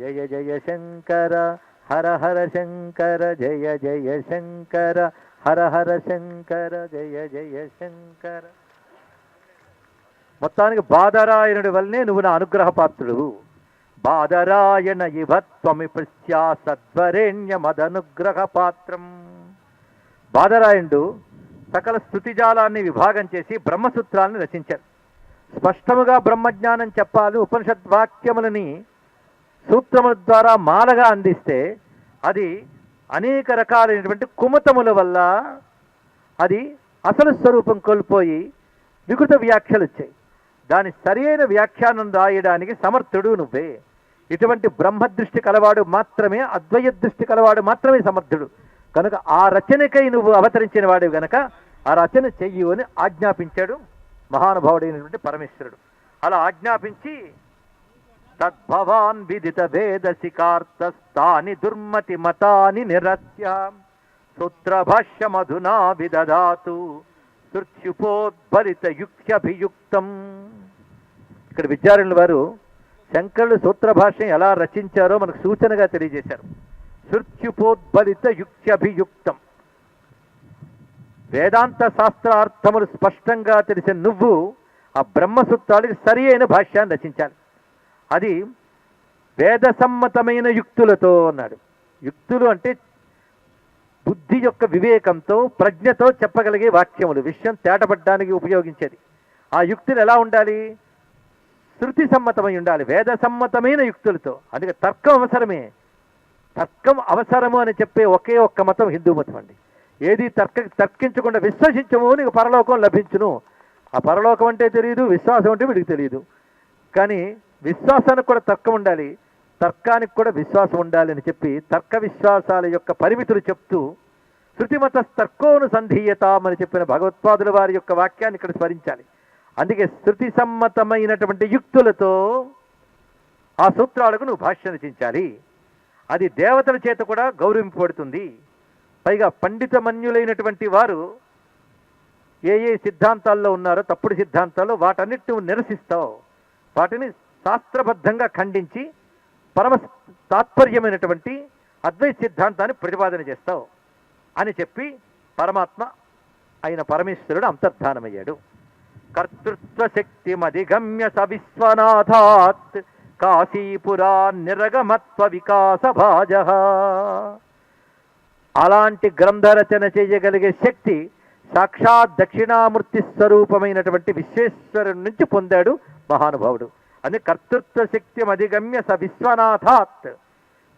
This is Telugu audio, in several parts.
జయ జయ శంకర హర హర శంకర జయ జయ శంకర హర హర శంకర జయ జయ శంకర. మొత్తానికి బాదరాయణుడి వల్లనే నువ్వు నా అనుగ్రహ పాత్రుడు బాదరాయణ ఇవ త్వమి సద్వరేణ్య మదనుగ్రహ పాత్రం బాధరాయణుడు సకల స్థుతిజాలాన్ని విభాగం చేసి బ్రహ్మసూత్రాలను రచించారు స్పష్టముగా బ్రహ్మజ్ఞానం చెప్పాలి ఉపనిషద్వాక్యములని సూత్రముల ద్వారా మాలగా అందిస్తే అది అనేక రకాలైనటువంటి కుమతముల వల్ల అది అసలు స్వరూపం కోల్పోయి వికృత వ్యాఖ్యలు వచ్చాయి. దాని సరియైన వ్యాఖ్యానం రాయడానికి సమర్థుడు నువ్వే. ఇటువంటి బ్రహ్మ దృష్టి కలవాడు మాత్రమే అద్వయ దృష్టి కలవాడు మాత్రమే సమర్థుడు. కనుక ఆ రచనకై నువ్వు అవతరించిన వాడు గనక ఆ రచన చెయ్యు అని ఆజ్ఞాపించాడు మహానుభావుడైనటువంటి పరమేశ్వరుడు. అలా ఆజ్ఞాపించి తద్భవాన్ విదిత వేదసికార్థస్థాని దుర్మతి మతాని నిరస్య సూత్రభాష్య మధునా విదదాతు సృత్యుపోద్బలిత యుక్త్యభియుక్తం ఇక్కడ విద్యారణుల వారు శంకరులు సూత్రభాష్యం ఎలా రచించారో మనకు సూచనగా తెలియజేశారు. సృత్యుపోద్బలిత యుక్త్యభియుక్తం వేదాంత శాస్త్రార్థములు స్పష్టంగా తెలిసిన నువ్వు ఆ బ్రహ్మసూత్రాలకు సరి అయిన భాష్యాన్ని రచించాలి. అది వేదసమ్మతమైన యుక్తులతో అన్నాడు. యుక్తులు అంటే బుద్ధి యొక్క వివేకంతో ప్రజ్ఞతో చెప్పగలిగే వాక్యములు విషయం తేటపడ్డానికి ఉపయోగించేది. ఆ యుక్తులు ఎలా ఉండాలి? శృతి సమ్మతమై ఉండాలి వేద సమ్మతమైన యుక్తులతో. అందుకే తర్కం అవసరమే. తర్కం అవసరము అని చెప్పే ఒకే ఒక్క మతం హిందూ మతం అండి. ఏది తర్క తర్కించకుండా విశ్వసించము నీకు పరలోకం లభించును. ఆ పరలోకం అంటే తెలియదు విశ్వాసం అంటే వీడికి తెలియదు కానీ విశ్వాసానికి కూడా తర్కం ఉండాలి. తర్కానికి కూడా విశ్వాసం ఉండాలి అని చెప్పి తర్క విశ్వాసాల యొక్క పరిమితులు చెప్తూ శృతిమత తర్కోనుసంధీయతాం అని చెప్పిన భగవత్పాదుల వారి యొక్క వాక్యాన్ని ఇక్కడ స్మరించాలి. అందుకే శృతి సమ్మతమైనటువంటి యుక్తులతో ఆ సూత్రాలకు నువ్వు భాష్యం రచించాలి. అది దేవతల చేత కూడా గౌరవింపబడుతుంది. పైగా పండితమన్యులైనటువంటి వారు ఏ ఏ సిద్ధాంతాల్లో ఉన్నారో తప్పుడు సిద్ధాంతాల్లో వాటన్నిటి నువ్వు నిరసిస్తావు. వాటిని శాస్త్రబద్ధంగా ఖండించి పరమ తాత్పర్యమైనటువంటి అద్వైత సిద్ధాంతాన్ని ప్రతిపాదన చేస్తావు అని చెప్పి పరమాత్మ అయిన పరమేశ్వరుడు అంతర్ధానమయ్యాడు. కర్తృత్వ శక్తి మధిగమ్య స విశ్వనాథాత్ కాశీపురా నిరగమత్వ వికాస భాజ. అలాంటి గ్రంథరచన చేయగలిగే శక్తి సాక్షాత్ దక్షిణామూర్తి స్వరూపమైనటువంటి విశ్వేశ్వరుడి నుంచి పొందాడు మహానుభావుడు. అందుకే కర్తృత్వ శక్తి అధిగమ్య స విశ్వనాథాత్.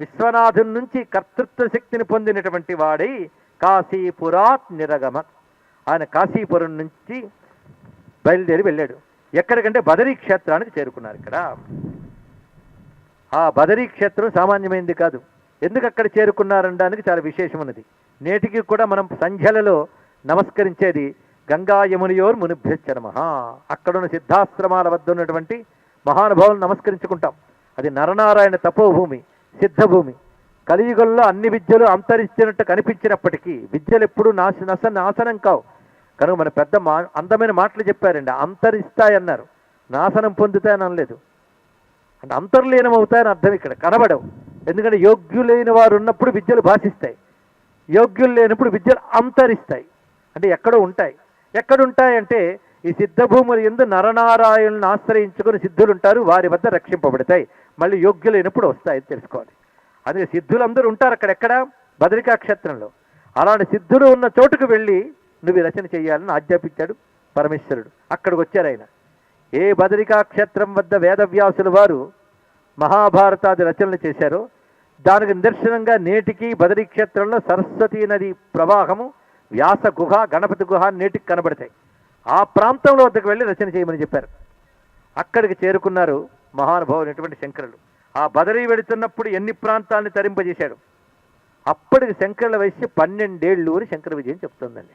విశ్వనాథుని నుంచి కర్తృత్వ శక్తిని పొందినటువంటి వాడై కాశీపురాత్ నిరగమ. ఆయన కాశీపురం నుంచి బయలుదేరి వెళ్ళాడు. ఎక్కడికంటే బదరీ క్షేత్రానికి చేరుకున్నారు ఇక్కడ. ఆ బదరీ క్షేత్రం సామాన్యమైంది కాదు. ఎందుకు అక్కడ చేరుకున్నారనడానికి చాలా విశేషం ఉన్నది నేటికి కూడా మనం సంధ్యలలో నమస్కరించేది గంగా యమునియోర్ మునిభ్యశ్చరమ అక్కడున్న సిద్ధాశ్రమాల వద్ద ఉన్నటువంటి మహానుభావులను నమస్కరించుకుంటాం. అది నరనారాయణ తపోభూమి సిద్ధభూమి. కలియుగంలో అన్ని విద్యలు అంతరించినట్టు కనిపించినప్పటికీ విద్యలు ఎప్పుడూ నాశ నశ నాశనం కావు. కనుక మన పెద్ద మా అందమైన మాటలు చెప్పారండి. అంతరిస్తాయన్నారు. నాశనం పొందుతాయని అనలేదు. అంటే అంతర్లీనం అవుతాయని అర్థం ఇక్కడ. కనబడవు. ఎందుకంటే యోగ్యులైన వారు ఉన్నప్పుడు విద్యలు భాషిస్తాయి. యోగ్యులు లేనప్పుడు విద్యలు అంతరిస్తాయి. అంటే ఎక్కడో ఉంటాయి. ఎక్కడ ఉంటాయంటే ఈ సిద్ధభూములు ఎందు నరనారాయణులను ఆశ్రయించుకుని సిద్ధులు ఉంటారు వారి వద్ద రక్షింపబడతాయి. మళ్ళీ యోగ్యులైనప్పుడు వస్తాయని తెలుసుకోవాలి. అందుకే సిద్ధులందరూ ఉంటారు అక్కడెక్కడ బదరికా క్షేత్రంలో. అలాంటి సిద్ధులు ఉన్న చోటుకు వెళ్ళి నువ్వు రచన చేయాలని ఆజ్ఞాపించాడు పరమేశ్వరుడు. అక్కడికి వచ్చారు ఆయన. ఏ బదరికా క్షేత్రం వద్ద వేదవ్యాసుల వారు మహాభారతాది రచనలు చేశారో దానికి నిదర్శనంగా నేటికి బదరీ క్షేత్రంలో సరస్వతీ నది ప్రవాహము వ్యాస గుహ గణపతి గుహ నేటికి కనబడతాయి. ఆ ప్రాంతంలో వద్దకు వెళ్ళి రచన చేయమని చెప్పారు. అక్కడికి చేరుకున్నారు మహానుభావులైనటువంటి శంకరులు. ఆ బదరీ వెడుతున్నప్పుడు ఎన్ని ప్రాంతాలను తరింపజేశాడు? అప్పటికి శంకరుల వయసు పన్నెండేళ్ళు అని శంకర విజయం చెప్తుందండి.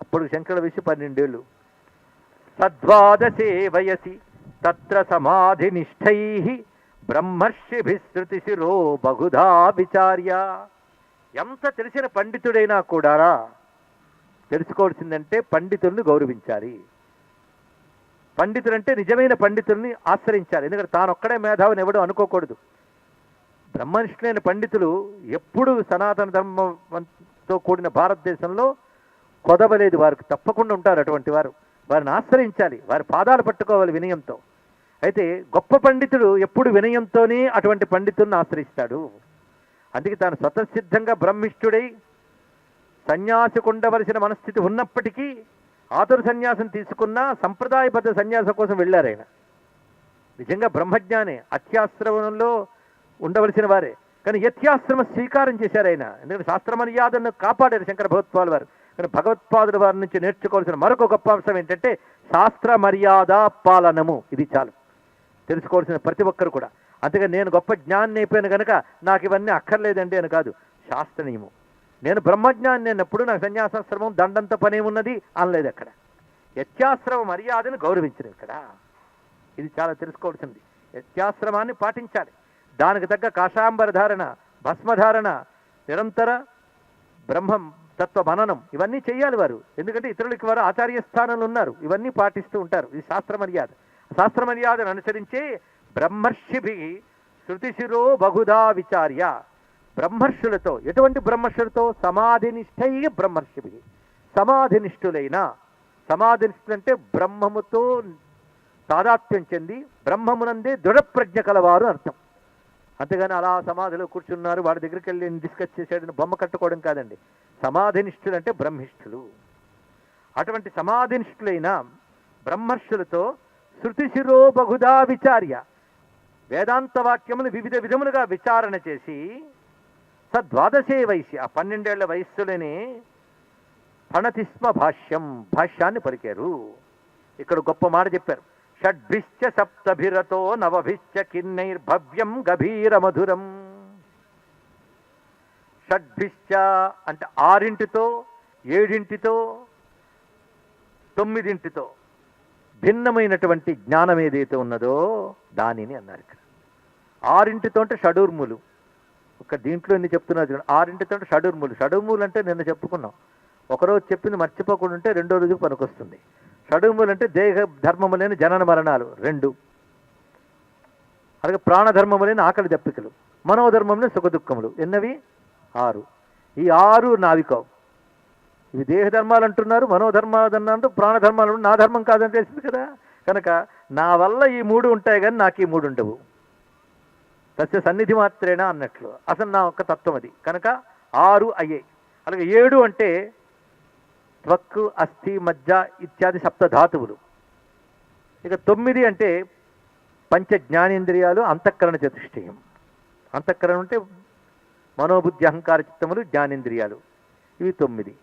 అప్పటికి శంకరుల వయసు పన్నెండేళ్ళు. సద్వాదశే వయసి తత్ర సమాధి నిష్టై బ్రహ్మర్షిభిశ్రుతి శిరో బహుధా విచార్య. ఎంత తెలిసిన పండితుడైనా కూడా తెలుసుకోవాల్సిందంటే పండితుల్ని గౌరవించాలి. పండితులంటే నిజమైన పండితుల్ని ఆశ్రయించాలి. ఎందుకంటే తానొక్కడే మేధావిని ఎవడో అనుకోకూడదు. బ్రహ్మనిష్ఠులైన పండితులు ఎప్పుడు సనాతన ధర్మంతో కూడిన భారతదేశంలో కొదవలేదు. వారికి తప్పకుండా ఉంటారు అటువంటి వారు. వారిని ఆశ్రయించాలి. వారి పాదాలు పట్టుకోవాలి వినయంతో. అయితే గొప్ప పండితుడు ఎప్పుడు వినయంతోనే అటువంటి పండితుల్ని ఆశ్రయిస్తాడు. అందుకే తాను స్వతసిద్ధంగా బ్రహ్మిష్ఠుడై సన్యాసికి ఉండవలసిన మనస్థితి ఉన్నప్పటికీ ఆతుర సన్యాసం తీసుకున్న సంప్రదాయబద్ధ సన్యాసం కోసం వెళ్ళారు ఆయన. నిజంగా బ్రహ్మజ్ఞానే అత్యాశ్రమంలో ఉండవలసిన వారే. కానీ యత్యాశ్రమ స్వీకారం చేశారు ఆయన. ఎందుకంటే శాస్త్ర మర్యాదను కాపాడారు శంకర భగవత్పాల్ వారు. కానీ భగవత్పాదుల వారి నుంచి నేర్చుకోవాల్సిన మరొక గొప్ప అంశం ఏంటంటే శాస్త్ర మర్యాద పాలనము. ఇది చాలు. తెలుసుకోవాల్సిన ప్రతి ఒక్కరు కూడా. అంతేగా నేను గొప్ప జ్ఞాన్ని అయిపోయాను కనుక నాకు ఇవన్నీ అక్కర్లేదండి అని కాదు. శాస్త్ర నియమం నేను బ్రహ్మజ్ఞాని అన్నప్పుడు నాకు సన్యాసాశ్రమం దండంత పని ఉన్నది అనలేదు అక్కడ. యత్యాశ్రమ మర్యాదను గౌరవించరు ఇక్కడ. ఇది చాలా తెలుసుకోవాల్సింది. యత్యాశ్రమాన్ని పాటించాలి. దానికి తగ్గ కాషాంబర ధారణ భస్మధారణ నిరంతర బ్రహ్మం తత్వ మననం ఇవన్నీ చేయాలి వారు. ఎందుకంటే ఇతరులకి వారు ఆచార్య స్థానంలో ఉన్నారు. ఇవన్నీ పాటిస్తూ ఉంటారు. ఇది శాస్త్ర మర్యాద. శాస్త్ర మర్యాదను అనుసరించి బ్రహ్మర్షిభి శృతిశిరో బహుధా విచార్య. బ్రహ్మర్షులతో ఎటువంటి బ్రహ్మర్షులతో? సమాధినిష్టై బ్రహ్మర్షి సమాధినిష్ఠులైన. సమాధినిష్ఠులంటే బ్రహ్మముతో తాదాత్మ్యం చెంది బ్రహ్మమునందే దృఢప్రజ్ఞ కలవారు అర్థం. అంతేగాని అలా సమాధిలో కూర్చున్నారు వాడి దగ్గరికి వెళ్ళి డిస్కస్ చేశాడని బొమ్మ కట్టుకోవడం కాదండి. సమాధినిష్ఠులు అంటే బ్రహ్మిష్ఠులు అటువంటి సమాధినిష్ఠులైన బ్రహ్మర్షులతో శృతిశిరో బహుదా విచార్య వేదాంత వాక్యములు వివిధ విధములుగా విచారణ చేసి సద్వాదశే వయస్సు ఆ పన్నెండేళ్ళ వయస్సులోనే ఫణతిస్మ భాష్యం భాష్యాన్ని పలికారు. ఇక్కడ గొప్ప మాట చెప్పారు. షడ్భిశ్చ సప్తభిరతో నవభిశ్చ కిన్నైర్భవ్యం గభీర మధురం షడ్భిశ్చ అంటే ఆరింటితో ఏడింటితో తొమ్మిదింటితో భిన్నమైనటువంటి జ్ఞానం ఏదైతే ఉన్నదో దానిని అన్నారు ఇక్కడ. ఆరింటితో అంటే షడూర్ములు. ఒక దీంట్లో ఎన్ని చెప్తున్నారు చూడండి. ఆరింటితో అంటే షడూర్ములు అంటే నిన్న చెప్పుకున్నాం. ఒకరోజు చెప్పింది మర్చిపోకుండా ఉంటే రెండో రోజు పనికొస్తుంది. షడుర్ములు అంటే దేహ ధర్మములైన జనన మరణాలు. రెండు. అలాగే ప్రాణధర్మములైన ఆకలి దప్పికలు. మనోధర్మములైన సుఖ దుఃఖములు ఎన్నవి? ఆరు. ఈ ఆరు నావికో. ఇవి దేహధర్మాలు అంటున్నారు మనోధర్మాలు అన్నారు ప్రాణధర్మాలు. నా ధర్మం కాదని తెలిసింది కదా. కనుక నా వల్ల ఈ మూడు ఉంటాయి కానీ నాకు ఈ మూడు ఉండవు. తస్య సన్నిధి మాత్రేనా అన్నట్లు. అసలు నా ఒక్క తత్వం అది. కనుక ఆరు అయ్యే. అలాగే ఏడు అంటే త్వక్కు అస్థి మజ్జ ఇత్యాది సప్త ధాతువులు. ఇక తొమ్మిది అంటే పంచ జ్ఞానేంద్రియాలు అంతఃకరణ చతుష్టయం. అంతఃకరణ అంటే మనోబుద్ధి అహంకార చిత్తములు జ్ఞానేంద్రియాలు. ఇవి తొమ్మిది.